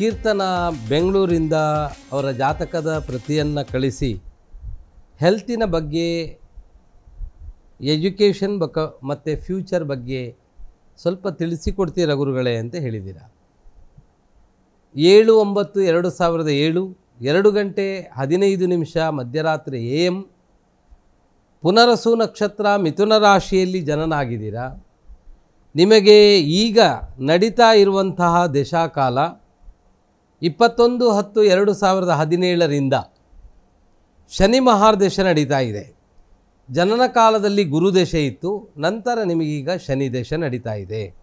ಕೀರ್ತನ ಬೆಂಗಳೂರಿಂದ ಅವರ ಜಾತಕದ ಪ್ರತಿಯನ್ನು ಕಳಿಸಿ, ಹೆಲ್ತಿನ ಬಗ್ಗೆ, ಎಜುಕೇಷನ್ ಬಕ, ಮತ್ತು ಫ್ಯೂಚರ್ ಬಗ್ಗೆ ಸ್ವಲ್ಪ ತಿಳಿಸಿಕೊಡ್ತೀರ ಗುರುಗಳೇ ಅಂತ ಹೇಳಿದ್ದೀರಾ. ಏಳು ಒಂಬತ್ತು ಎರಡು ಸಾವಿರದ ಏಳು, ಎರಡು ಗಂಟೆ ಹದಿನೈದು ನಿಮಿಷ ಮಧ್ಯರಾತ್ರಿ ಎ ಎಂ ಪುನರಸು ನಕ್ಷತ್ರ ಮಿಥುನ ರಾಶಿಯಲ್ಲಿ ಜನನಾಗಿದ್ದೀರಾ. ನಿಮಗೆ ಈಗ ನಡೀತಾ ಇರುವಂತಹ ದಶಾಕಾಲ ಇಪ್ಪತ್ತೊಂದು ಹತ್ತು ಎರಡು ಸಾವಿರದ ಹದಿನೇಳರಿಂದ ಶನಿ ಮಹಾರ್ದಶ ನಡೀತಾ ಇದೆ. ಜನನ ಕಾಲದಲ್ಲಿ ಗುರುದಶೆ ಇತ್ತು, ನಂತರ ನಿಮಗೀಗ ಶನಿ ದಶೆ ನಡೀತಾ ಇದೆ.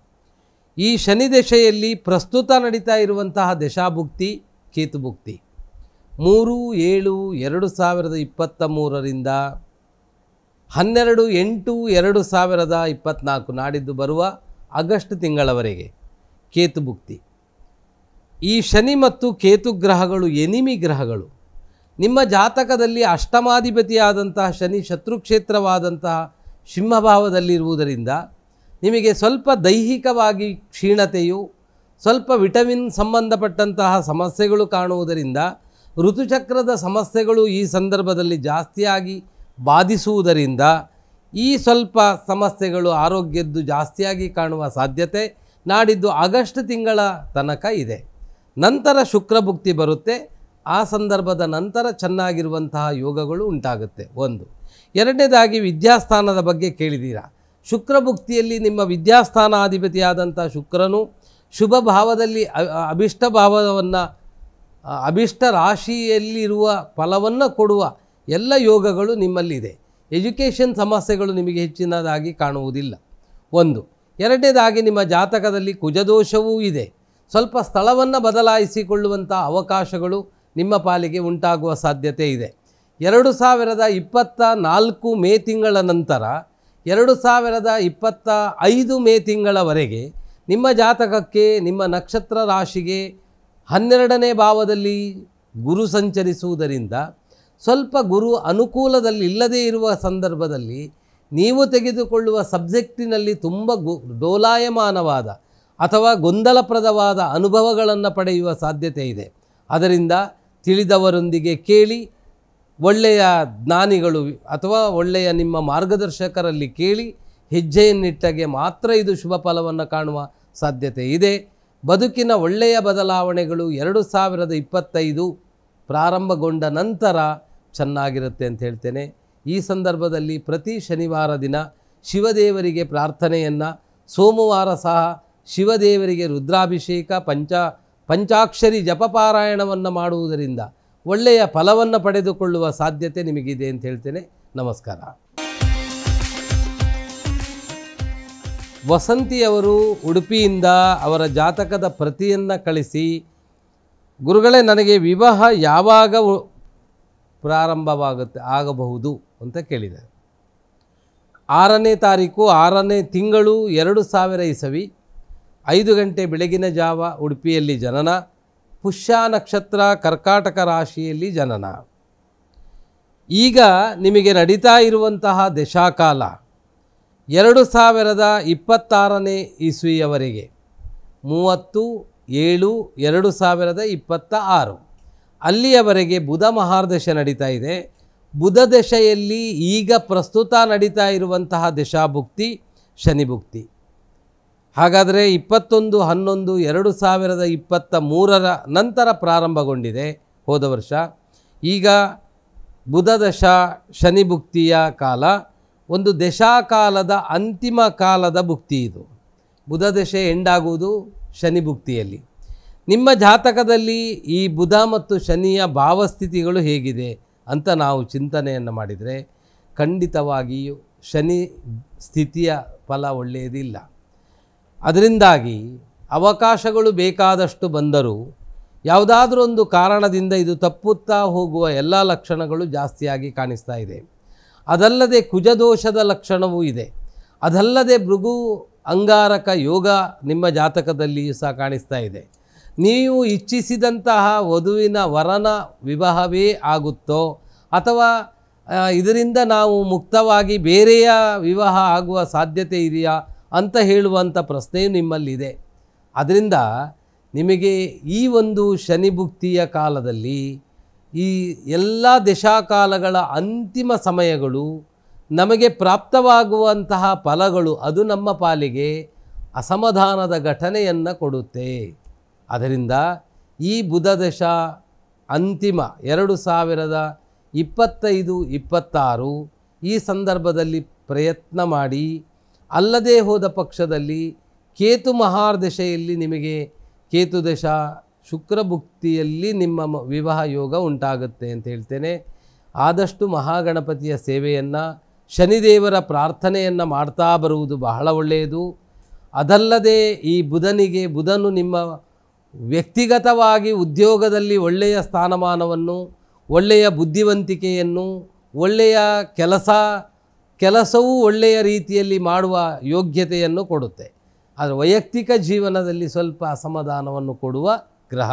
ಈ ಶನಿ ದಶೆಯಲ್ಲಿ ಪ್ರಸ್ತುತ ನಡೀತಾ ಇರುವಂತಹ ದಶಾಭುಕ್ತಿ, ಕೇತುಭುಕ್ತಿ. ಮೂರು, ಏಳು, ಎರಡು ಸಾವಿರದ ಇಪ್ಪತ್ತ ಮೂರರಿಂದ ಹನ್ನೆರಡು, ಎಂಟು, ಎರಡು ಸಾವಿರದ ಇಪ್ಪತ್ತ್ನಾಲ್ಕು ನಾಡಿದ್ದು ಬರುವ ಆಗಸ್ಟ್ ತಿಂಗಳವರೆಗೆ ಕೇತುಭುಕ್ತಿ. ಈ ಶನಿ ಮತ್ತು ಕೇತು ಗ್ರಹಗಳು ಎನಿಮಿ ಗ್ರಹಗಳು. ನಿಮ್ಮ ಜಾತಕದಲ್ಲಿ ಅಷ್ಟಮಾಧಿಪತಿಯಾದಂತಹ ಶನಿ ಶತ್ರುಕ್ಷೇತ್ರವಾದಂತಹ ಸಿಂಹಭಾವದಲ್ಲಿರುವುದರಿಂದ ನಿಮಗೆ ಸ್ವಲ್ಪ ದೈಹಿಕವಾಗಿ ಕ್ಷೀಣತೆಯು, ಸ್ವಲ್ಪ ವಿಟಮಿನ್ ಸಂಬಂಧಪಟ್ಟಂತಹ ಸಮಸ್ಯೆಗಳು ಕಾಣುವುದರಿಂದ ಋತುಚಕ್ರದ ಸಮಸ್ಯೆಗಳು ಈ ಸಂದರ್ಭದಲ್ಲಿ ಜಾಸ್ತಿಯಾಗಿ ಬಾಧಿಸುವುದರಿಂದ ಈ ಸ್ವಲ್ಪ ಸಮಸ್ಯೆಗಳು ಆರೋಗ್ಯದ್ದು ಜಾಸ್ತಿಯಾಗಿ ಕಾಣುವ ಸಾಧ್ಯತೆ ನಾಡಿದ್ದು ಆಗಸ್ಟ್ ತಿಂಗಳ ತನಕ ಇದೆ. ನಂತರ ಶುಕ್ರಭುಕ್ತಿ ಬರುತ್ತೆ. ಆ ಸಂದರ್ಭದ ನಂತರ ಚೆನ್ನಾಗಿರುವಂತಹ ಯೋಗಗಳು ಉಂಟಾಗುತ್ತೆ. ಒಂದು. ಎರಡನೇದಾಗಿ ವಿದ್ಯಾಸ್ಥಾನದ ಬಗ್ಗೆ ಕೇಳಿದ್ದೀರಾ ಶುಕ್ರಭುಕ್ತಿಯಲ್ಲಿ ನಿಮ್ಮ ವಿದ್ಯಾಸ್ಥಾನಾಧಿಪತಿಯಾದಂಥ ಶುಕ್ರನು ಶುಭ ಭಾವದಲ್ಲಿ ಅಭಿಷ್ಟ ಭಾವವನ್ನು ಅಭಿಷ್ಟ ರಾಶಿಯಲ್ಲಿರುವ ಫಲವನ್ನು ಕೊಡುವ ಎಲ್ಲ ಯೋಗಗಳು ನಿಮ್ಮಲ್ಲಿದೆ. ಎಜುಕೇಷನ್ ಸಮಸ್ಯೆಗಳು ನಿಮಗೆ ಹೆಚ್ಚಿನದಾಗಿ ಕಾಣುವುದಿಲ್ಲ. ಒಂದು. ಎರಡನೇದಾಗಿ ನಿಮ್ಮ ಜಾತಕದಲ್ಲಿ ಕುಜದೋಷವೂ ಇದೆ. ಸ್ವಲ್ಪ ಸ್ಥಳವನ್ನು ಬದಲಾಯಿಸಿಕೊಳ್ಳುವಂಥ ಅವಕಾಶಗಳು ನಿಮ್ಮ ಪಾಲಿಗೆ ಉಂಟಾಗುವ ಸಾಧ್ಯತೆ ಇದೆ. ಎರಡು ಸಾವಿರದ ಇಪ್ಪತ್ತ ನಾಲ್ಕು ಮೇ ತಿಂಗಳ ನಂತರ, ಎರಡು ಸಾವಿರದ ಇಪ್ಪತ್ತ ಐದು ಮೇ ತಿಂಗಳವರೆಗೆ ನಿಮ್ಮ ಜಾತಕಕ್ಕೆ, ನಿಮ್ಮ ನಕ್ಷತ್ರ ರಾಶಿಗೆ ಹನ್ನೆರಡನೇ ಭಾವದಲ್ಲಿ ಗುರು ಸಂಚರಿಸುವುದರಿಂದ ಸ್ವಲ್ಪ ಗುರು ಅನುಕೂಲದಲ್ಲಿ ಇಲ್ಲದೇ ಇರುವ ಸಂದರ್ಭದಲ್ಲಿ ನೀವು ತೆಗೆದುಕೊಳ್ಳುವ ಸಬ್ಜೆಕ್ಟಿನಲ್ಲಿ ತುಂಬ ಗು ಡೋಲಾಯಮಾನವಾದ ಅಥವಾ ಗೊಂದಲಪ್ರದವಾದ ಅನುಭವಗಳನ್ನು ಪಡೆಯುವ ಸಾಧ್ಯತೆ ಇದೆ. ಅದರಿಂದ ತಿಳಿದವರೊಂದಿಗೆ ಕೇಳಿ, ಒಳ್ಳೆಯ ಜ್ಞಾನಿಗಳು ಅಥವಾ ಒಳ್ಳೆಯ ನಿಮ್ಮ ಮಾರ್ಗದರ್ಶಕರಲ್ಲಿ ಕೇಳಿ, ಹೆಜ್ಜೆಯನ್ನಿಟ್ಟಗೆ ಮಾತ್ರ ಇದು ಶುಭ ಫಲವನ್ನು ಕಾಣುವ ಸಾಧ್ಯತೆ ಇದೆ. ಬದುಕಿನ ಒಳ್ಳೆಯ ಬದಲಾವಣೆಗಳು ಎರಡು ಸಾವಿರದ ಇಪ್ಪತ್ತೈದು ಪ್ರಾರಂಭಗೊಂಡ ನಂತರ ಚೆನ್ನಾಗಿರುತ್ತೆ ಅಂತ ಹೇಳ್ತೇನೆ. ಈ ಸಂದರ್ಭದಲ್ಲಿ ಪ್ರತಿ ಶನಿವಾರ ದಿನ ಶಿವದೇವರಿಗೆ ಪ್ರಾರ್ಥನೆಯನ್ನು ಸೋಮವಾರ ಸಹ ಶಿವದೇವರಿಗೆ ರುದ್ರಾಭಿಷೇಕ, ಪಂಚ, ಪಂಚಾಕ್ಷರಿ ಜಪಪಾರಾಯಣವನ್ನು ಮಾಡುವುದರಿಂದ ಒಳ್ಳೆಯ ಫಲವನ್ನು ಪಡೆದುಕೊಳ್ಳುವ ಸಾಧ್ಯತೆ ನಿಮಗಿದೆ ಅಂತ ಹೇಳ್ತೇನೆ. ನಮಸ್ಕಾರ. ವಸಂತಿಯವರು ಉಡುಪಿಯಿಂದ ಅವರ ಜಾತಕದ ಪ್ರತಿಯನ್ನು ಕಳಿಸಿ, ಗುರುಗಳೇ, ನನಗೆ ವಿವಾಹ ಯಾವಾಗ ಪ್ರಾರಂಭವಾಗುತ್ತೆ, ಆಗಬಹುದು? ಅಂತ ಕೇಳಿದ್ದಾರೆ. ಆರನೇ ತಾರೀಕು, ಆರನೇ ತಿಂಗಳು, ಎರಡು ಸಾವಿರ ಇಸವಿ. ಐದು ಗಂಟೆ ಬೆಳಗಿನ ಜಾವ ಉಡುಪಿಯಲ್ಲಿ ಜನನ, ಪುಷ್ಯ ನಕ್ಷತ್ರ ಕರ್ಕಾಟಕ ರಾಶಿಯಲ್ಲಿ ಜನನ. ಈಗ ನಿಮಗೆ ನಡೀತಾ ಇರುವಂತಹ ದಶಾಕಾಲ, ಎರಡು ಸಾವಿರದ ಇಪ್ಪತ್ತಾರನೇ ಇಸ್ವಿಯವರೆಗೆ, ಮೂವತ್ತು ಏಳು ಎರಡು ಸಾವಿರದ ಇಪ್ಪತ್ತ ಆರು ಅಲ್ಲಿಯವರೆಗೆ ಬುಧ ಮಹಾರ್ದಶ ನಡೀತಾ ಇದೆ. ಬುಧ ದಶೆಯಲ್ಲಿ ಈಗ ಪ್ರಸ್ತುತ ನಡೀತಾ ಇರುವಂತಹ ದಶಾಭುಕ್ತಿ ಶನಿಭುಕ್ತಿ ಹಾಗಾದರೆ ಇಪ್ಪತ್ತೊಂದು, ಹನ್ನೊಂದು, ಎರಡು ಸಾವಿರದ ಇಪ್ಪತ್ತ ಮೂರರ ನಂತರ ಪ್ರಾರಂಭಗೊಂಡಿದೆ ಹೋದ ವರ್ಷ. ಈಗ ಬುಧದಶ ಶನಿಭುಕ್ತಿಯ ಶನಿ ಭುಕ್ತಿಯ ಕಾಲ, ಒಂದು ದಶಾಕಾಲದ ಅಂತಿಮ ಕಾಲದ ಭುಕ್ತಿ ಇದು. ಬುಧದಶೆ ಎಂಡಾಗುವುದು ಶನಿ ಭುಕ್ತಿಯಲ್ಲಿ. ನಿಮ್ಮ ಜಾತಕದಲ್ಲಿ ಈ ಬುಧ ಮತ್ತು ಶನಿಯ ಭಾವಸ್ಥಿತಿಗಳು ಹೇಗಿದೆ ಅಂತ ನಾವು ಚಿಂತನೆಯನ್ನು ಮಾಡಿದರೆ ಖಂಡಿತವಾಗಿಯೂ ಶನಿ ಸ್ಥಿತಿಯ ಫಲ ಒಳ್ಳೆಯದಿಲ್ಲ. ಅದರಿಂದಾಗಿ ಅವಕಾಶಗಳು ಬೇಕಾದಷ್ಟು ಬಂದರೂ ಯಾವುದಾದ್ರೂ ಒಂದು ಕಾರಣದಿಂದ ಇದು ತಪ್ಪುತ್ತಾ ಹೋಗುವ ಎಲ್ಲ ಲಕ್ಷಣಗಳು ಜಾಸ್ತಿಯಾಗಿ ಕಾಣಿಸ್ತಾ ಇದೆ. ಅದಲ್ಲದೆ ಕುಜದೋಷದ ಲಕ್ಷಣವೂ ಇದೆ. ಅದಲ್ಲದೆ ಭೃಗು ಅಂಗಾರಕ ಯೋಗ ನಿಮ್ಮ ಜಾತಕದಲ್ಲಿಯೂ ಸಹ ಕಾಣಿಸ್ತಾ ಇದೆ. ನೀವು ಇಚ್ಛಿಸಿದಂತಹ ವಧುವಿನ ವರನ ವಿವಾಹವೇ ಆಗುತ್ತೋ ಅಥವಾ ಇದರಿಂದ ನಾವು ಮುಕ್ತವಾಗಿ ಬೇರೆಯ ವಿವಾಹ ಆಗುವ ಸಾಧ್ಯತೆ ಇದೆಯಾ? ಅಂತ ಹೇಳುವಂಥ ಪ್ರಶ್ನೆಯು ನಿಮ್ಮಲ್ಲಿದೆ. ಅದರಿಂದ ನಿಮಗೆ ಈ ಒಂದು ಶನಿಭುಕ್ತಿಯ ಕಾಲದಲ್ಲಿ ಈ ಎಲ್ಲ ದಶಾಕಾಲಗಳ ಅಂತಿಮ ಸಮಯಗಳು ನಮಗೆ ಪ್ರಾಪ್ತವಾಗುವಂತಹ ಫಲಗಳು ಅದು ನಮ್ಮ ಪಾಲಿಗೆ ಅಸಮಾಧಾನದ ಘಟನೆಯನ್ನು ಕೊಡುತ್ತೆ. ಅದರಿಂದ ಈ ಬುಧ ದಶ ಅಂತಿಮ ಎರಡು ಸಾವಿರದ ಇಪ್ಪತ್ತೈದು, ಇಪ್ಪತ್ತಾರು ಈ ಸಂದರ್ಭದಲ್ಲಿ ಪ್ರಯತ್ನ ಮಾಡಿ ಅಲ್ಲದೆ ಹೋದ ಪಕ್ಷದಲ್ಲಿ ಕೇತು ಮಹಾರ್ದಶೆಯಲ್ಲಿ ನಿಮಗೆ ಕೇತು ದಶ ಶುಕ್ರ ಭುಕ್ತಿಯಲ್ಲಿ ನಿಮ್ಮ ವಿವಾಹ ಯೋಗ ಉಂಟಾಗುತ್ತೆ ಅಂತ ಹೇಳ್ತೇನೆ. ಆದಷ್ಟು ಮಹಾಗಣಪತಿಯ ಸೇವೆಯನ್ನು, ಶನಿದೇವರ ಪ್ರಾರ್ಥನೆಯನ್ನು ಮಾಡ್ತಾ ಬರುವುದು ಬಹಳ ಒಳ್ಳೆಯದು. ಅದಲ್ಲದೆ ಈ ಬುಧನಿಗೆ, ಬುಧನು ನಿಮ್ಮ ವ್ಯಕ್ತಿಗತವಾಗಿ ಉದ್ಯೋಗದಲ್ಲಿ ಒಳ್ಳೆಯ ಸ್ಥಾನಮಾನವನ್ನು, ಒಳ್ಳೆಯ ಬುದ್ಧಿವಂತಿಕೆಯನ್ನು, ಒಳ್ಳೆಯ ಕೆಲಸ ಕೆಲಸವೂ ಒಳ್ಳೆಯ ರೀತಿಯಲ್ಲಿ ಮಾಡುವ ಯೋಗ್ಯತೆಯನ್ನು ಕೊಡುತ್ತೆ. ಆದರೆ ವೈಯಕ್ತಿಕ ಜೀವನದಲ್ಲಿ ಸ್ವಲ್ಪ ಅಸಮಾಧಾನವನ್ನು ಕೊಡುವ ಗ್ರಹ.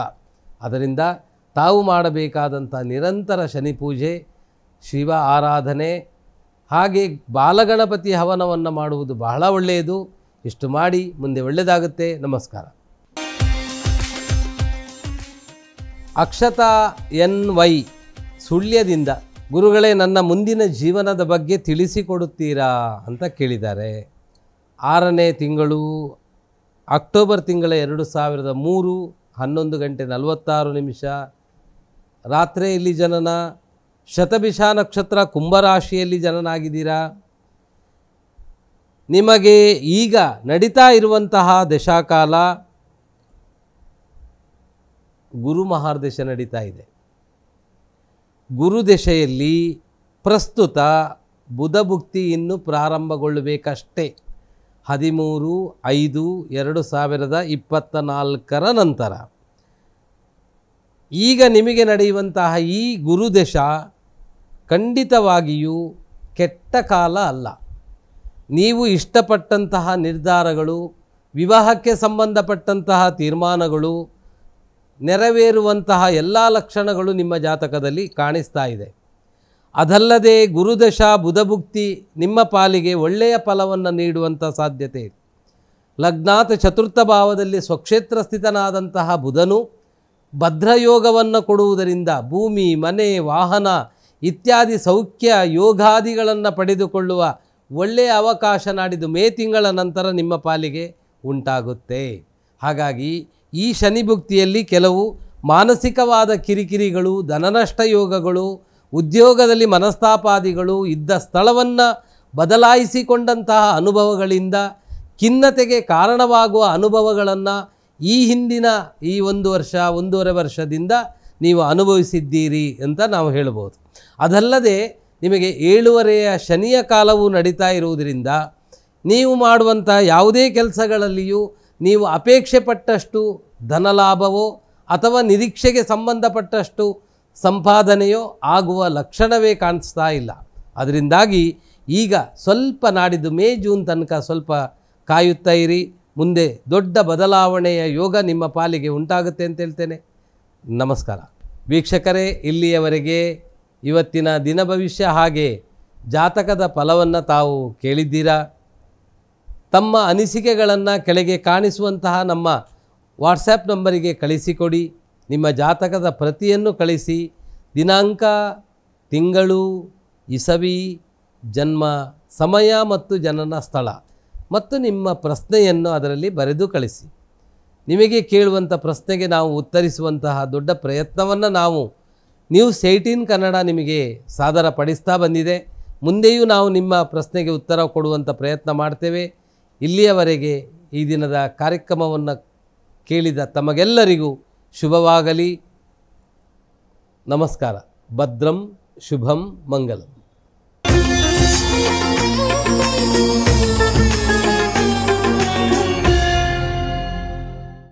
ಅದರಿಂದ ತಾವು ಮಾಡಬೇಕಾದಂಥ ನಿರಂತರ ಶನಿ ಪೂಜೆ, ಶಿವ ಆರಾಧನೆ, ಹಾಗೆ ಬಾಲಗಣಪತಿ ಹವನವನ್ನು ಮಾಡುವುದು ಬಹಳ ಒಳ್ಳೆಯದು. ಇಷ್ಟು ಮಾಡಿ ಮುಂದೆ ಒಳ್ಳೆಯದಾಗುತ್ತೆ. ನಮಸ್ಕಾರ. ಅಕ್ಷತಾ ಎನ್ ವೈ ಸುಳ್ಯದಿಂದ ಗುರುಗಳೇ, ನನ್ನ ಮುಂದಿನ ಜೀವನದ ಬಗ್ಗೆ ತಿಳಿಸಿಕೊಡುತ್ತೀರಾ ಅಂತ ಕೇಳಿದ್ದಾರೆ. ಆರನೇ ತಿಂಗಳು, ಅಕ್ಟೋಬರ್ ತಿಂಗಳ ಎರಡು ಸಾವಿರದ ಮೂರು, ಹನ್ನೊಂದು ಗಂಟೆ ನಲವತ್ತಾರು ನಿಮಿಷ. ರಾತ್ರಿಯಲ್ಲಿ ಜನನ? ಶತಭಿಷ ನಕ್ಷತ್ರ ಕುಂಭರಾಶಿಯಲ್ಲಿ ಜನನಾಗಿದ್ದೀರಾ? ನಿಮಗೆ ಈಗ ನಡೀತಾ ಇರುವಂತಹ ದಶಾಕಾಲ ಗುರು ಮಹಾರ್ದಶ ನಡೀತಾ ಇದೆ. ಗುರು ದಶೆಯಲ್ಲಿ ಪ್ರಸ್ತುತ ಬುಧಭುಕ್ತಿ ಇನ್ನು ಪ್ರಾರಂಭಗೊಳ್ಳಬೇಕಷ್ಟೇ. ಹದಿಮೂರು, ಐದು, ಎರಡು ಸಾವಿರದ ಇಪ್ಪತ್ತ ನಾಲ್ಕರ ನಂತರ. ಈಗ ನಿಮಗೆ ನಡೆಯುವಂತಹ ಈ ಗುರುದೆಶ ಖಂಡಿತವಾಗಿಯೂ ಕೆಟ್ಟ ಕಾಲ ಅಲ್ಲ. ನೀವು ಇಷ್ಟಪಟ್ಟಂತಹ ನಿರ್ಧಾರಗಳು, ವಿವಾಹಕ್ಕೆ ಸಂಬಂಧಪಟ್ಟಂತಹ ತೀರ್ಮಾನಗಳು ನೆರವೇರುವಂತಹ ಎಲ್ಲ ಲಕ್ಷಣಗಳು ನಿಮ್ಮ ಜಾತಕದಲ್ಲಿ ಕಾಣಿಸ್ತಾ ಇದೆ. ಅದಲ್ಲದೆ ಗುರುದಶ, ಬುಧಭುಕ್ತಿ ನಿಮ್ಮ ಪಾಲಿಗೆ ಒಳ್ಳೆಯ ಫಲವನ್ನು ನೀಡುವಂಥ ಸಾಧ್ಯತೆ ಇದೆ. ಲಗ್ನಾಥ ಚತುರ್ಥ ಭಾವದಲ್ಲಿ ಸ್ವಕ್ಷೇತ್ರ ಸ್ಥಿತನಾದಂತಹ ಬುಧನು ಭದ್ರಯೋಗವನ್ನು ಕೊಡುವುದರಿಂದ ಭೂಮಿ, ಮನೆ, ವಾಹನ ಇತ್ಯಾದಿ ಸೌಖ್ಯ ಯೋಗಾದಿಗಳನ್ನು ಪಡೆದುಕೊಳ್ಳುವ ಒಳ್ಳೆಯ ಅವಕಾಶ ನಾಡಿದ್ದು ಮೇ ತಿಂಗಳ ನಂತರ ನಿಮ್ಮ ಪಾಲಿಗೆ ಉಂಟಾಗುತ್ತೆ. ಹಾಗಾಗಿ ಈ ಶನಿಭುಕ್ತಿಯಲ್ಲಿ ಕೆಲವು ಮಾನಸಿಕವಾದ ಕಿರಿಕಿರಿಗಳು, ಧನನಷ್ಟ ಯೋಗಗಳು, ಉದ್ಯೋಗದಲ್ಲಿ ಮನಸ್ತಾಪಾದಿಗಳು ಇದ್ದ ಸ್ಥಳವನ್ನು ಬದಲಾಯಿಸಿಕೊಂಡಂತಹ ಅನುಭವಗಳಿಂದ ಖಿನ್ನತೆಗೆ ಕಾರಣವಾಗುವ ಅನುಭವಗಳನ್ನು ಈ ಹಿಂದಿನ ಈ ಒಂದು ವರ್ಷ, ಒಂದೂವರೆ ವರ್ಷದಿಂದ ನೀವು ಅನುಭವಿಸಿದ್ದೀರಿ ಅಂತ ನಾವು ಹೇಳ್ಬೋದು. ಅದಲ್ಲದೆ ನಿಮಗೆ ಏಳುವರೆಯ ಶನಿಯ ಕಾಲವು ನಡೀತಾ ಇರುವುದರಿಂದ ನೀವು ಮಾಡುವಂಥ ಯಾವುದೇ ಕೆಲಸಗಳಲ್ಲಿಯೂ ನೀವು ಅಪೇಕ್ಷೆ ಪಟ್ಟಷ್ಟು ಧನಲಾಭವೋ ಅಥವಾ ನಿರೀಕ್ಷೆಗೆ ಸಂಬಂಧಪಟ್ಟಷ್ಟು ಸಂಪಾದನೆಯೋ ಆಗುವ ಲಕ್ಷಣವೇ ಕಾಣಿಸ್ತಾ ಇಲ್ಲ. ಅದರಿಂದಾಗಿ ಈಗ ಸ್ವಲ್ಪ ನಾಡಿದ್ದು ಮೇ, ಜೂನ್ ತನಕ ಸ್ವಲ್ಪ ಕಾಯುತ್ತಾ ಇರಿ. ಮುಂದೆ ದೊಡ್ಡ ಬದಲಾವಣೆಯ ಯೋಗ ನಿಮ್ಮ ಪಾಲಿಗೆ ಉಂಟಾಗುತ್ತೆ ಅಂತ ಹೇಳ್ತೇನೆ. ನಮಸ್ಕಾರ. ವೀಕ್ಷಕರೇ, ಇಲ್ಲಿಯವರೆಗೆ ಇವತ್ತಿನ ದಿನ ಭವಿಷ್ಯ ಹಾಗೆ ಜಾತಕದ ಫಲವನ್ನು ತಾವು ಕೇಳಿದ್ದೀರಾ? ತಮ್ಮ ಅನಿಸಿಕೆಗಳನ್ನು ಕೆಳಗೆ ಕಾಣಿಸುವಂತಹ ನಮ್ಮ ವಾಟ್ಸಪ್ ನಂಬರಿಗೆ ಕಳಿಸಿಕೊಡಿ. ನಿಮ್ಮ ಜಾತಕದ ಪ್ರತಿಯನ್ನು ಕಳಿಸಿ. ದಿನಾಂಕ, ತಿಂಗಳು, ಇಸವಿ, ಜನ್ಮ, ಸಮಯ ಮತ್ತು ಜನನ ಸ್ಥಳ ಮತ್ತು ನಿಮ್ಮ ಪ್ರಶ್ನೆಯನ್ನು ಅದರಲ್ಲಿ ಬರೆದು ಕಳಿಸಿ. ನಿಮಗೆ ಕೇಳುವಂಥ ಪ್ರಶ್ನೆಗೆ ನಾವು ಉತ್ತರಿಸುವಂತಹ ದೊಡ್ಡ ಪ್ರಯತ್ನವನ್ನು ನಾವು ನ್ಯೂಸ್ ಏಯ್ಟೀನ್ ಕನ್ನಡ ನಿಮಗೆ ಸಾದರ ಪಡಿಸ್ತಾ ಬಂದಿದೆ. ಮುಂದೆಯೂ ನಾವು ನಿಮ್ಮ ಪ್ರಶ್ನೆಗೆ ಉತ್ತರ ಕೊಡುವಂಥ ಪ್ರಯತ್ನ ಮಾಡ್ತೇವೆ. ಇಲ್ಲಿಯವರೆಗೆ ಈ ದಿನದ ಕಾರ್ಯಕ್ರಮವನ್ನು ಕೇಳಿದ ತಮಗೆಲ್ಲರಿಗೂ ಶುಭವಾಗಲಿ ನಮಸ್ಕಾರ ಭದ್ರಂ ಶುಭಂ ಮಂಗಲಂ.